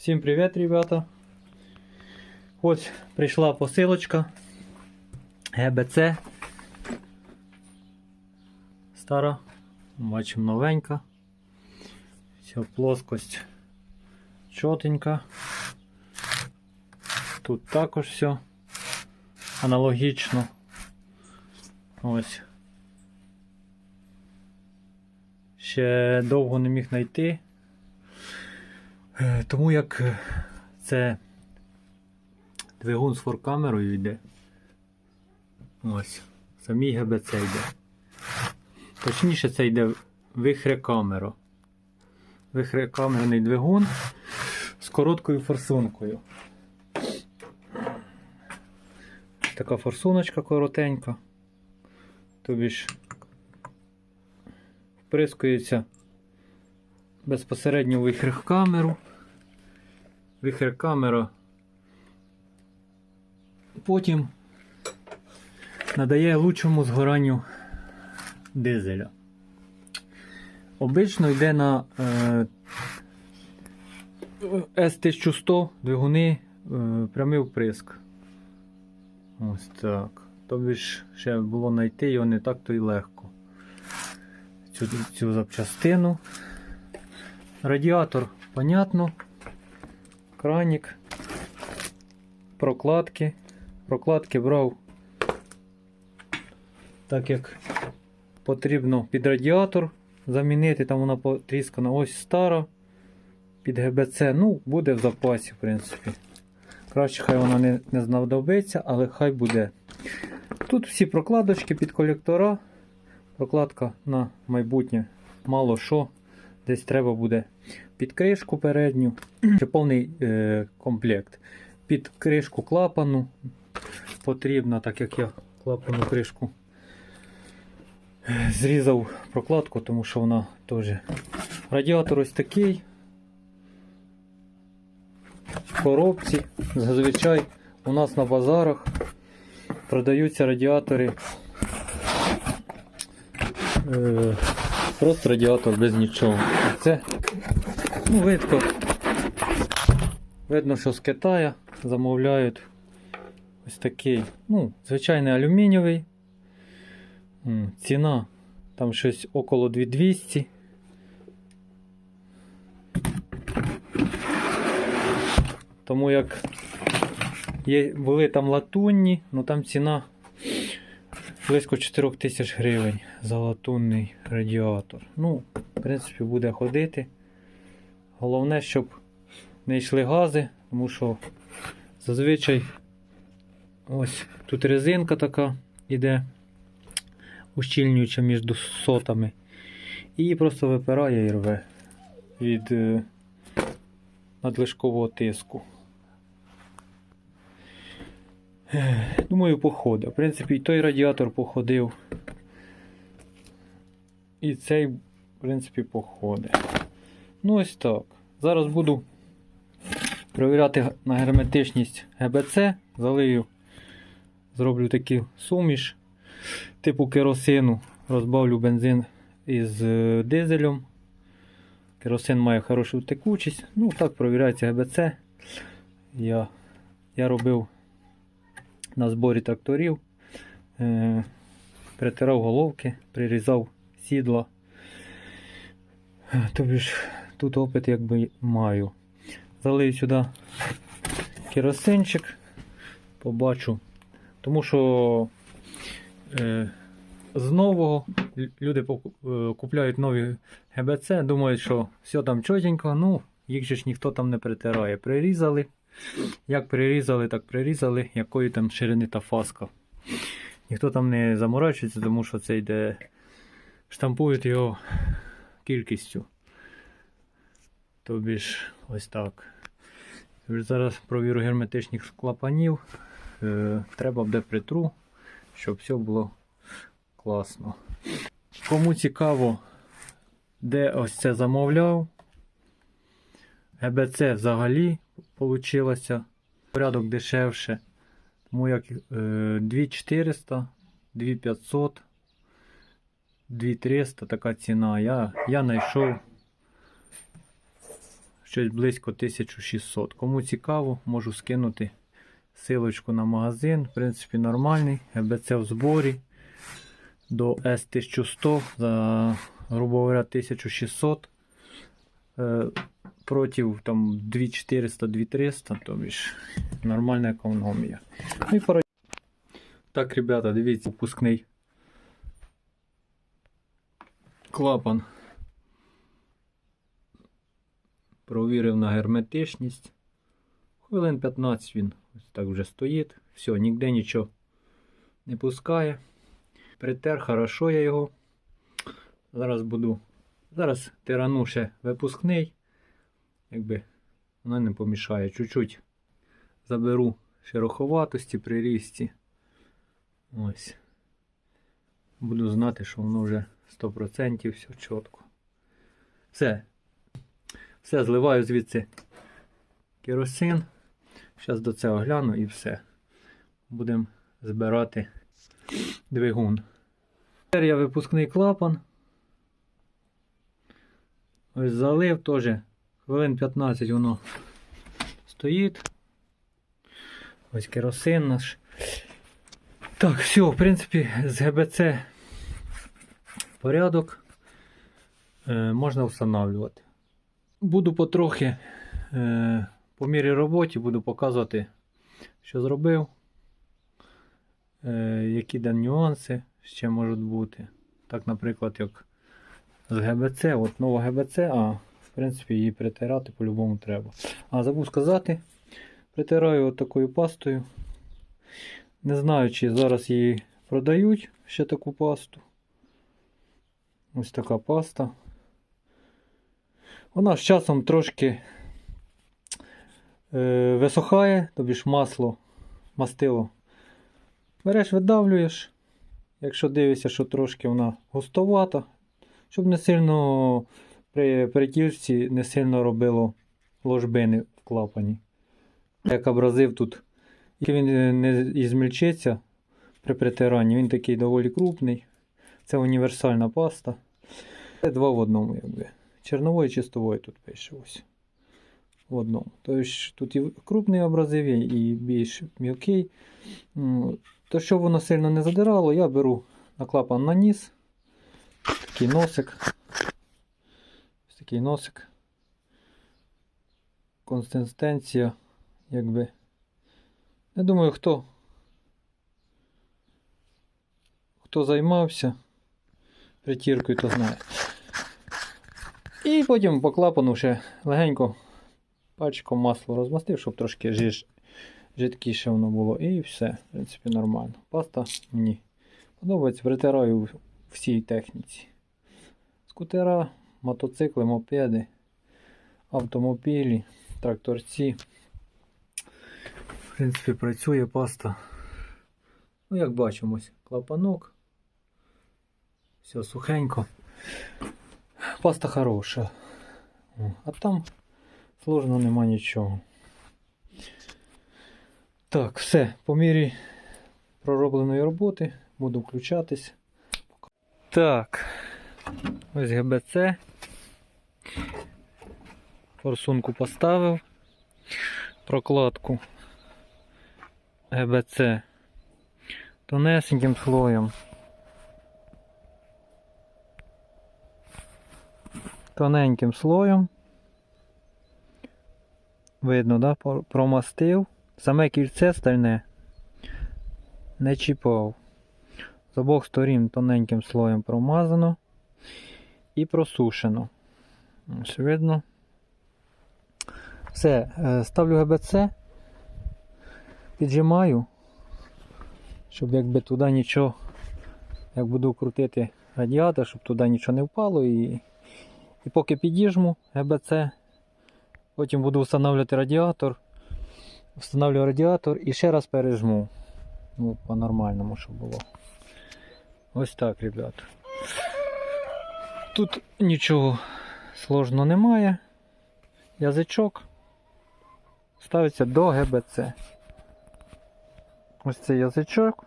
Всім привіт, ребята. Ось прийшла посилочка ГБЦ. Стара, бачимо новенька. Вся плоскость чотенька. Тут також все аналогічно. Ось. Ще довго не міг знайти. Е, Тому як е, це двигун з форкамерою йде. Ось. Самій ГБЦ йде. Точніше, це йде вихрекамера. Вихрекамерний двигун з короткою форсункою. Така форсуночка коротенька. Тобі ж вприскується безпосередньо в вихрекамеру. Вихрекамера потім надає лучшому згоранню дизеля. Обично йде на е, С1100 двигуни е, прямий вприск. Ось так. Тобі ж ще було знайти його не так то й легко. Цю, цю запчастину. Радіатор, понятно. Кранік. Прокладки. Прокладки брав так як потрібно під радіатор замінити, там вона потріскана ось стара. Під ГБЦ, ну, буде в запасі, в принципі. Краще хай вона не, не знадобиться, але хай буде. Тут всі прокладочки під колектора. Прокладка на майбутнє мало що. Десь треба буде під кришку передню, чи повний е, комплект. Під кришку клапану потрібно, так як я клапану кришку е, зрізав прокладку, тому що вона теж. Радіатор ось такий. В коробці. Зазвичай у нас на базарах продаються радіатори. Е, Просто радіатор без нічого. Це ну, видко. Видно, що з Китая замовляють ось такий, ну, звичайний алюмінієвий. Ціна там щось около 2200. Тому як є, були там латунні, ну там ціна близько 4 тисяч гривень за латунний радіатор. Ну, в принципі, буде ходити. Головне, щоб не йшли гази, тому що зазвичай ось тут резинка така іде ущільнююча між сотами. І просто випирає і рве від е, надлишкового тиску. Думаю, походить. В принципі, і той радіатор походив. І цей, в принципі, походить. Ну, ось так. Зараз буду перевіряти на герметичність ГБЦ. Залию, зроблю такий суміш типу керосину. Розбавлю бензин із е, дизелем. Керосин має хорошу текучість. Ну, так провіряється ГБЦ. Я, я робив на зборі тракторів. Е, притирав головки, прирізав сідла. Тобі ж тут опит якби маю. Залию сюди керосинчик, побачу. Тому що е, з нового люди е, купляють нові ГБЦ, думають, що все там чотенько, ну, їх же ж ніхто там не притирає. Прирізали. Як прирізали, так прирізали, якої там ширини та фаска. Ніхто там не заморачується, тому що це йде. Штампують його кількістю. Тобі ж ось так. Зараз провірю герметичних клапанів. Е, треба буде притру, щоб все було класно. Кому цікаво, де ось це замовляв. ГБЦ взагалі вийшло. Порядок дешевше. Тому як е, 2400, 2500, 2300 така ціна. Я, я знайшов щось близько 1600. Кому цікаво, можу скинути силочку на магазин. В принципі, нормальний. ГБЦ в зборі до С1100 за, грубо говоря, 1600. Е, проти там 2400-2300, тобі ж нормальна економія. Ну і пора... Так, ребята, дивіться, випускний клапан. Провірив на герметичність. Хвилин 15 він ось так вже стоїть. Все, ніде нічого не пускає. Притер, хорошо я його. Зараз буду. Зараз тирану ще випускний. Якби вона не помішає. Чуть-чуть заберу шероховатості при рісті. Ось. Буду знати, що воно вже 100% все чітко. Все. Все, зливаю звідси керосин. Зараз до цього гляну і все. Будемо збирати двигун. Тепер я випускний клапан. Ось залив теж. Хвилин 15 воно стоїть. Ось керосин наш. Так, все, в принципі, з ГБЦ порядок е, можна встановлювати. Буду потрохи е, по мірі роботи буду показувати, що зробив, е, які там нюанси ще можуть бути. Так, наприклад, як з ГБЦ, от нова ГБЦ, а в принципі її притирати по-любому треба. А забув сказати, притираю от такою пастою. Не знаю, чи зараз її продають ще таку пасту. Ось така паста. Вона з часом трошки е, висохає, тобі ж масло, мастило. Береш, видавлюєш. Якщо дивишся, що трошки вона густовата, щоб не сильно при притірці не сильно робило ложбини в клапані. Як абразив тут, і він е, не ізмільчиться при притиранні, він такий доволі крупний. Це універсальна паста. Це два в одному, якби. Чернової і чистової тут пише ось. В одному. Тобто тут і крупний абразив і більш мілкий. То, щоб воно сильно не задирало, я беру на клапан на ніс. Такий носик. Ось такий носик. Консистенція, якби. Я думаю, хто, хто займався притіркою, то знає. І потім по клапану ще легенько пальчиком масло розмастив, щоб трошки жиж, жидкіше воно було. І все, в принципі, нормально. Паста мені подобається, притираю всій техніці. Скутера, мотоцикли, мопеди, автомобілі, тракторці. В принципі, працює паста. Ну, як бачимо, клапанок. Все сухенько. Паста хороша. А там сложно нема нічого. Так, все, по мірі проробленої роботи буду включатись. Так, ось ГБЦ. Форсунку поставив. Прокладку ГБЦ тонесеньким слоєм. Тоненьким слоєм. Видно, да? Промастив. Саме кільце стальне не чіпав. Обох сторін тоненьким слоєм промазано і просушено. Ось видно. Все, е, ставлю ГБЦ, піджимаю, щоб якби туди нічого, як буду крутити радіатор, щоб туди нічого не впало. І, і поки підіжму ГБЦ, потім буду встановлювати радіатор. Встановлю радіатор і ще раз пережму. Ну, по-нормальному, щоб було. Ось так, ребят. Тут нічого сложного немає. Язичок ставиться до ГБЦ. Ось цей язичок.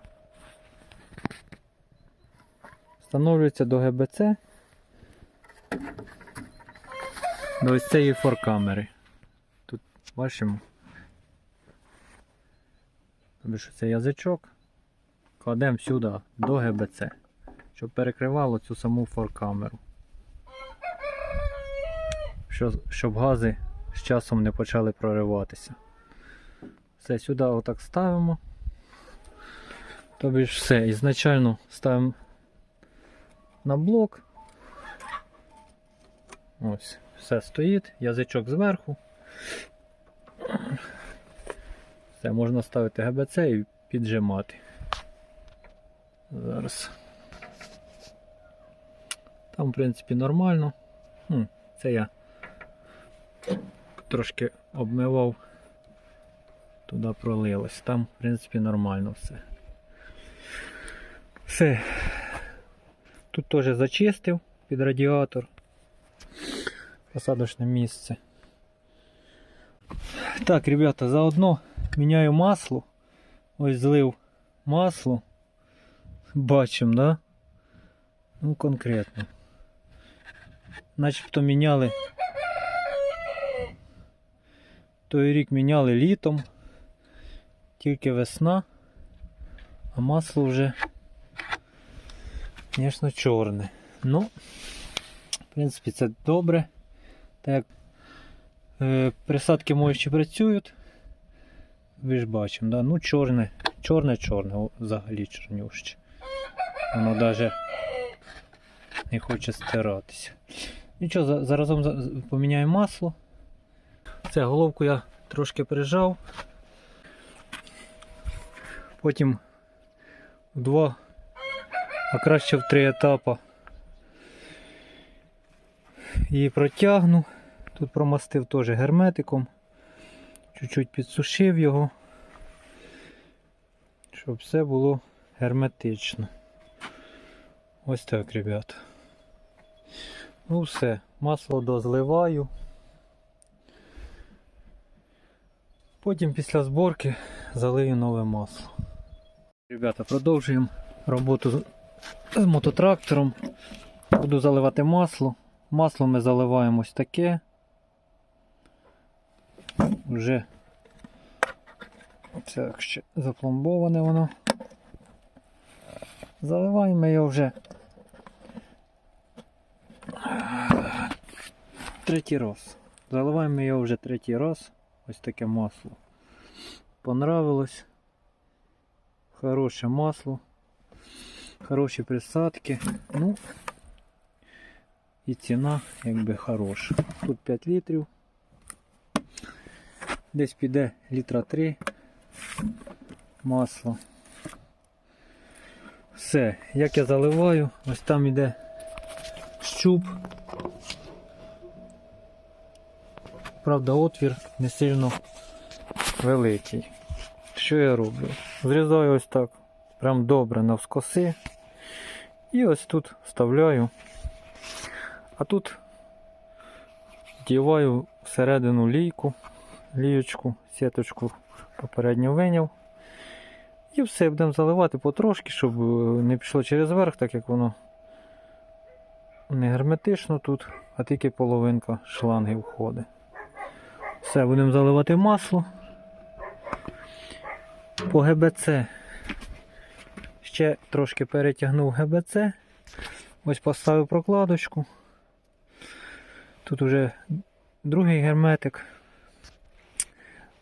Встановлюється до ГБЦ. До ось цієї форкамери. Тут бачимо. Тобто, це язичок. Кладемо сюди до ГБЦ, щоб перекривало цю саму форкамеру. Що- Щоб гази з часом не почали прориватися. Все, сюди отак ставимо. Тобі ж все, ізначально ставимо на блок. Ось, все стоїть, язичок зверху. Все, можна ставити ГБЦ і піджимати. Зараз. Там, в принципі, нормально. Хм, це я трошки обмивав, туди пролилось. Там, в принципі, нормально все. Все. Тут теж зачистив під радіатор. Посадочне місце. Так, ребята, заодно міняю масло. Ось злив масло. Бачимо, да? Ну, конкретно. Начебто міняли. Той рік міняли літом. Тільки весна, а масло вже, звісно, чорне. Ну, в принципі, це добре. Так е, присадки ще працюють. Ви ж бачимо, да? ну чорне, чорне, чорне, взагалі чорнюще. Воно навіть не хоче стиратися. Нічого, заразом за- поміняємо масло. Це головку я трошки прижав. Потім в два, а краще в три етапи її протягну. Тут промастив теж герметиком. Чуть-чуть підсушив його, щоб все було герметично. Ось так, ребята. Ну все, масло дозливаю. Потім після зборки залию нове масло. Ребята, продовжуємо роботу з, мототрактором. Буду заливати масло. Масло ми заливаємо ось таке. Вже так ще запломбоване воно. Заливаємо його вже третій раз. Заливаємо його вже третій раз. Ось таке масло. Понравилось. Хороше масло. Хороші присадки. Ну і ціна якби хороша. Тут 5 літрів. Десь піде літра 3 масло. Все, як я заливаю, ось там іде щуп. Правда, отвір не сильно великий. Що я роблю? Зрізаю ось так, прям добре навскоси. І ось тут вставляю. А тут вдіваю всередину лійку, лієчку, сіточку попередньо виняв. І все будемо заливати потрошки, щоб е, не пішло через верх, так як воно не герметично тут, а тільки половинка шланги входить. Все, будемо заливати масло. По ГБЦ. Ще трошки перетягнув ГБЦ. Ось поставив прокладочку. Тут уже другий герметик.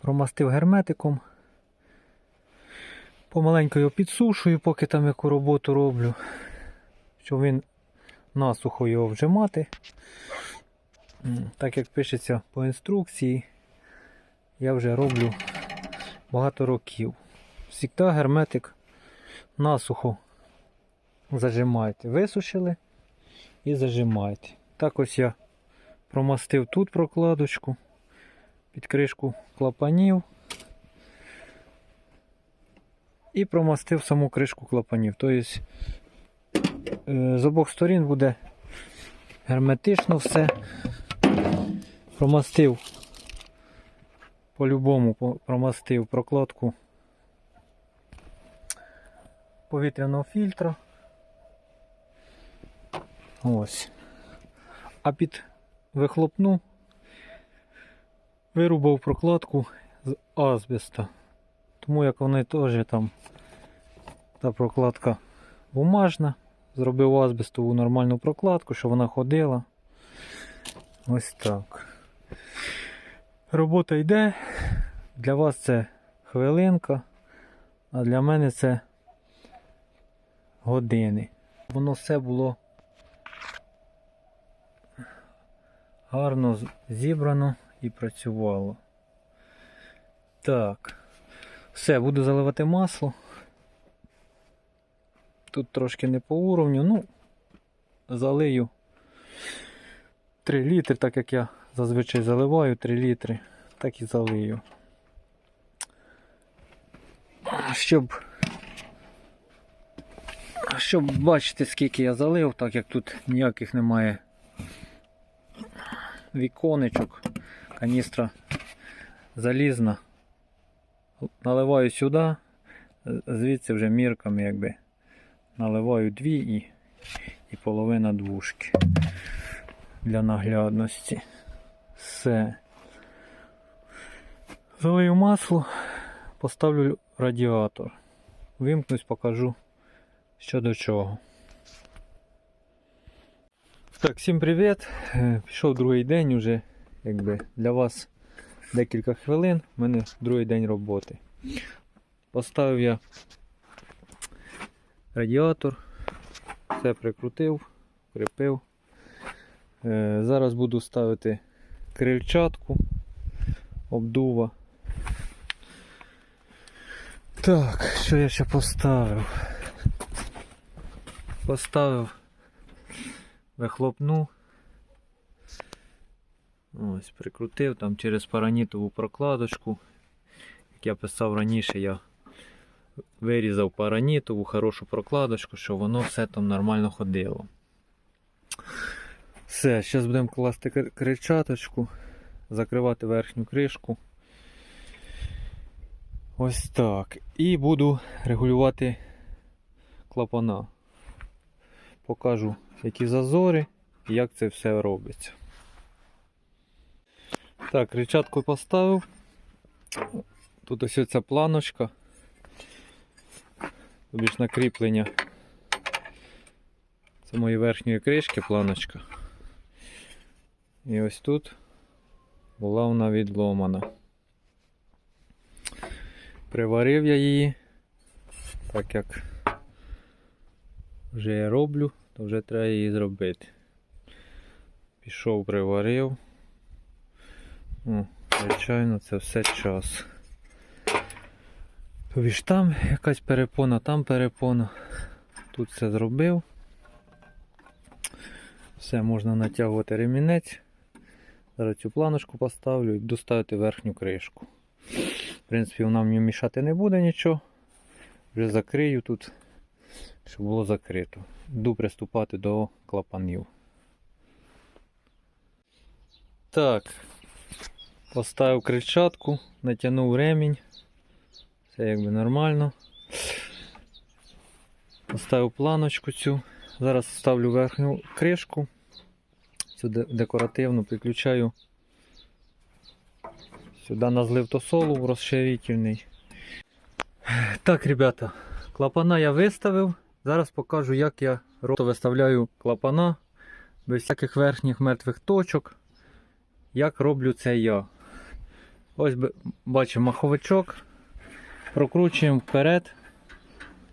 Промастив герметиком. Помаленько його підсушую, поки там яку роботу роблю. Щоб він насухо його вжимати. Так як пишеться по інструкції, я вже роблю багато років. Всігда герметик насухо зажимаєте. Висушили і зажимаєте. Так ось я промастив тут прокладочку під кришку клапанів. І промастив саму кришку клапанів. Тобто е, з обох сторін буде герметично все. Промастив по-любому промастив прокладку повітряного фільтра. Ось. А під вихлопну Вирубав прокладку з азбеста. Тому як вони теж там та прокладка бумажна. Зробив азбестову нормальну прокладку, щоб вона ходила. Ось так. Робота йде. Для вас це хвилинка, а для мене це години. Воно все було гарно зібрано і працювало. Так. Все, буду заливати масло. Тут трошки не по уровню, ну, залию 3 літри, так як я зазвичай заливаю 3 літри, так і залию. Щоб, щоб бачити, скільки я залив, так як тут ніяких немає віконечок, каністра залізна. Наливаю сюди, звідси вже мірками якби наливаю дві і, і половина двушки для наглядності. Все. Залию масло, поставлю радіатор. Вимкнусь, покажу що до чого. Так, всім привіт. Е, Пішов другий день уже, якби для вас декілька хвилин. У мене другий день роботи. Поставив я радіатор, все прикрутив, кріпив. Е, Зараз буду ставити крильчатку, обдува. Так, що я ще поставив? Поставив вихлопну. Ось, прикрутив там через паранітову прокладочку. Як я писав раніше, я вирізав паранітову хорошу прокладочку, щоб воно все там нормально ходило. Все, зараз будемо класти кричаточку, закривати верхню кришку. Ось так. І буду регулювати клапана. Покажу, які зазори і як це все робиться. Так, кричатку поставив. Тут ось ця планочка. Тобі ж накріплення самої верхньої кришки планочка. І ось тут була вона відломана. Приварив я її, так як вже я роблю, то вже треба її зробити. Пішов, приварив. Звичайно, це все час. Тобі ж там якась перепона, там перепона. Тут все зробив. Все, можна натягувати ремінець. Зараз цю планочку поставлю і буду ставити верхню кришку. В принципі, вона мені мішати не буде нічого. Вже закрию тут, щоб було закрито. Йду приступати до клапанів. Так, поставив крильчатку, натягнув ремінь. Все якби нормально. Поставив планочку цю. Зараз ставлю верхню кришку. Цю де- декоративну підключаю. Сюди на злив тосолу розширительний. Так, ребята, клапана я виставив. Зараз покажу, як я рото виставляю клапана без всяких верхніх мертвих точок. Як роблю це я. Ось бачимо маховичок. Прокручуємо вперед,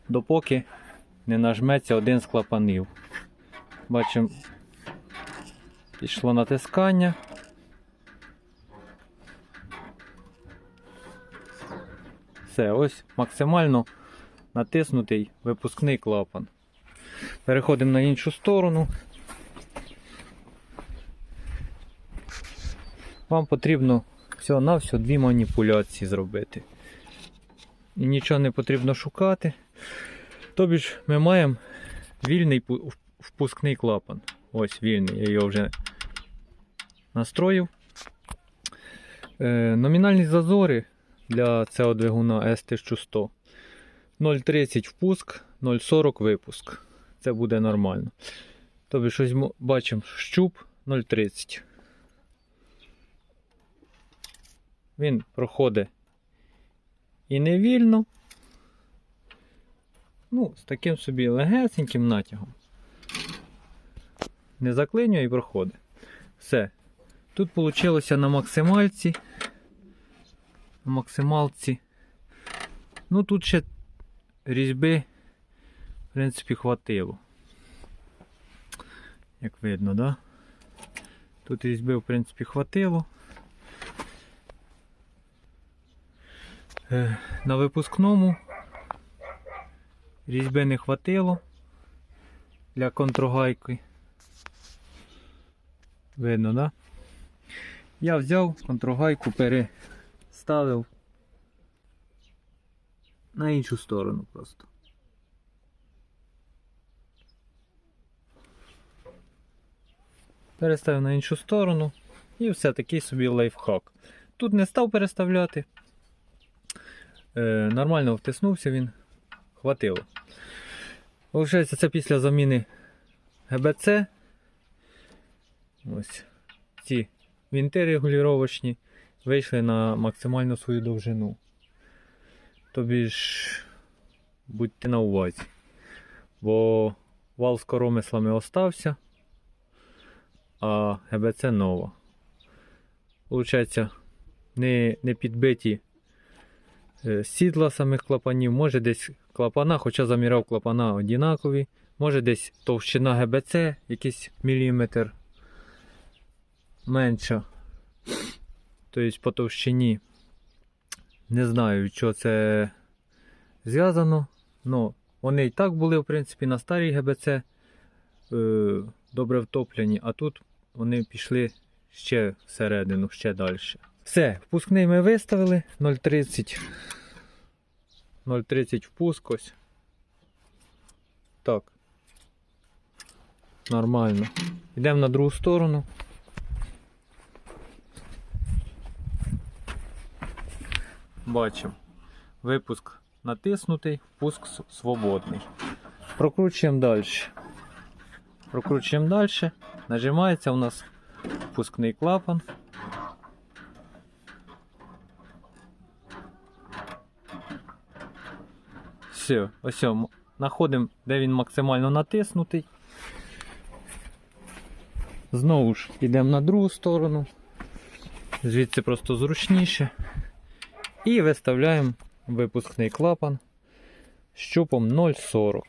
допоки не нажметься один з клапанів. Бачимо, пішло натискання. Все, ось максимально натиснутий випускний клапан. Переходимо на іншу сторону. Вам потрібно всього-навсього дві маніпуляції зробити. І нічого не потрібно шукати. Тобі ж ми маємо вільний впускний клапан. Ось вільний, я його вже настроїв. Е, номінальні зазори для цього двигуна S1100 0,30 впуск, 0,40 випуск. Це буде нормально. Тобі щось бачимо щуп 0,30. Він проходить і не вільно. Ну, з таким собі легесеньким натягом. Не заклинює і проходить. Все. Тут вийшло на максимальці. На максималці. Ну тут ще різьби, в принципі, хватило. Як видно, да? Тут різьби, в принципі, хватило. На випускному різьби не хватило для контргайки. Видно, да? Я взяв контргайку, переставив на іншу сторону просто. Переставив на іншу сторону і все такий собі лайфхак. Тут не став переставляти. Е, нормально втиснувся він, хватило. Получається, це після заміни ГБЦ. Ось ці вінти регулювачні вийшли на максимальну свою довжину. Тобі ж будьте на увазі. Бо вал з коромислами остався, а ГБЦ нова. Получається, не, не підбиті сідла самих клапанів, може десь клапана, хоча заміряв клапана однакові, може десь товщина ГБЦ, якийсь міліметр менша. Тобто по товщині. Не знаю, чого це зв'язано. Ну, вони і так були, в принципі, на старій ГБЦ е, добре втоплені, а тут вони пішли ще всередину, ще далі. Все, впускний ми виставили 0,30. 0,30 впуск ось. Так. Нормально. Йдемо на другу сторону. Бачимо. Випуск натиснутий, впуск свободний. Прокручуємо далі. Прокручуємо далі. Нажимається у нас впускний клапан. Все, ось знаходимо, де він максимально натиснутий. Знову ж йдемо на другу сторону. Звідси просто зручніше. І виставляємо випускний клапан щупом 0,40.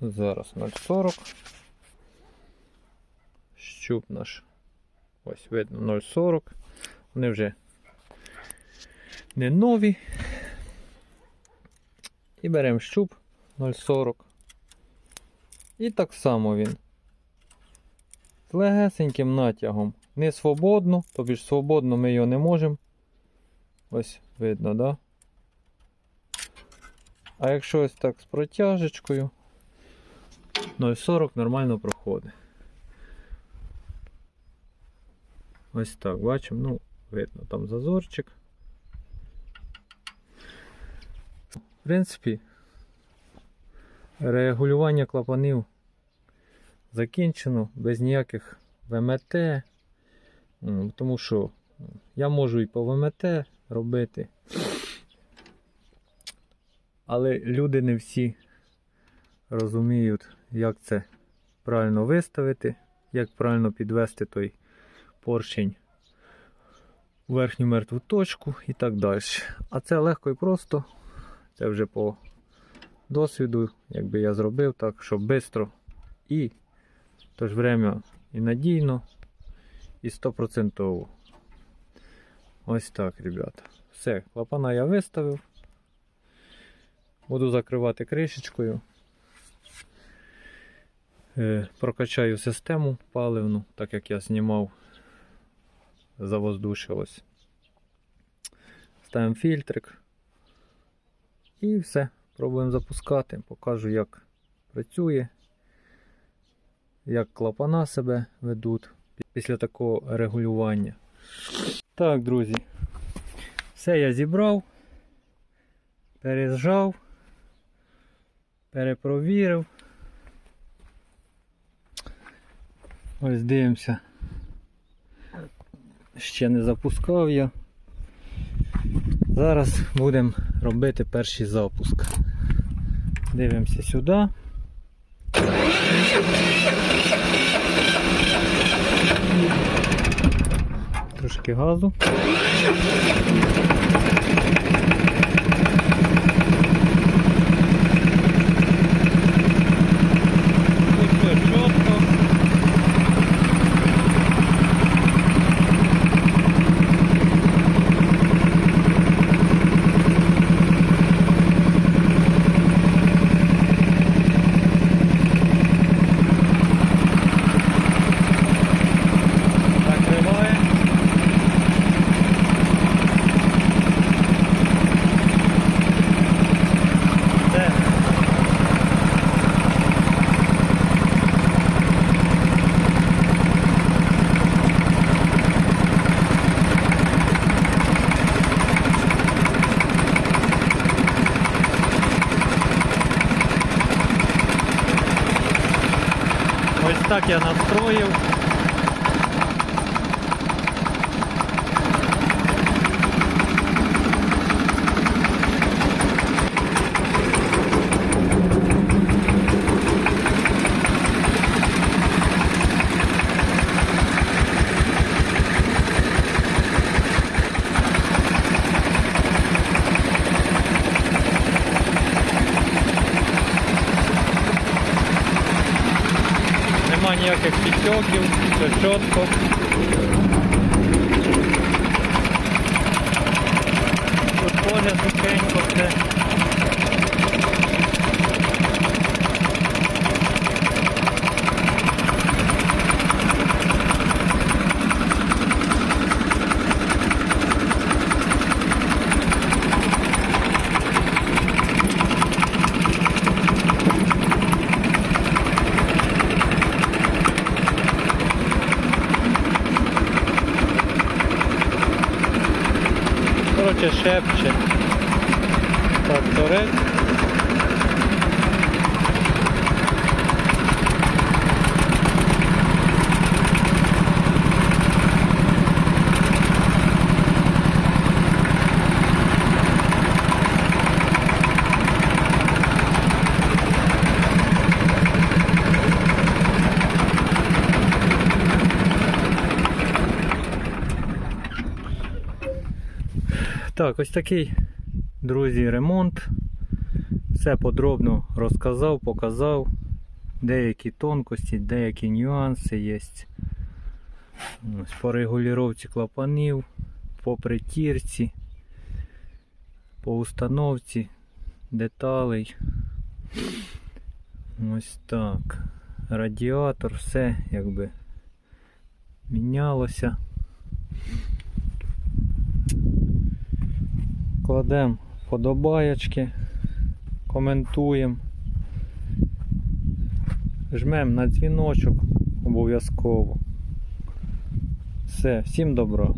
Зараз 0,40. Щуп наш. Ось видно 0,40. Вони вже не нові. І беремо щуп 0,40. І так само він. З легесеньким натягом. Не свободно, тобі ж свободно ми його не можемо. Ось видно, да? А якщо ось так з протяжечкою, 0,40 нормально проходить. Ось так, бачимо, ну, видно, там зазорчик. В принципі, регулювання клапанів закінчено без ніяких ВМТ. Тому що я можу і по ВМТ робити. Але люди не всі розуміють, як це правильно виставити, як правильно підвести той поршень в верхню мертву точку і так далі. А це легко і просто. Це вже по досвіду, якби я зробив так, щоб швидко і в то ж время і надійно, і стопроцентово. Ось так, ребята. Все, клапана я виставив. Буду закривати кришечкою. Е, Прокачаю систему паливну, так як я знімав, завоздушилось. Ставимо фільтрик. І все. Пробуємо запускати. Покажу, як працює, як клапана себе ведуть після такого регулювання. Так, друзі. Все я зібрав, перезжав, перепровірив. Ось дивимося. ще не запускав я. Зараз будемо робити перший запуск. Дивимося сюди. Трошки газу. Ну все, чітко. Закриває. Все. Ось так я настроїв. Нема ніяких підтьоків, все чітко. Тут теж сухенько все. Коротше, шепче. Тракторець. Так, ось такий, друзі, ремонт. Все подробно розказав, показав. Деякі тонкості, деякі нюанси є. Ось по регулювання клапанів, по притірці, по установці деталей. Ось так. Радіатор, все якби мінялося. Кладемо подобаєчки, коментуємо, жмемо на дзвіночок обов'язково. Все, всім добра.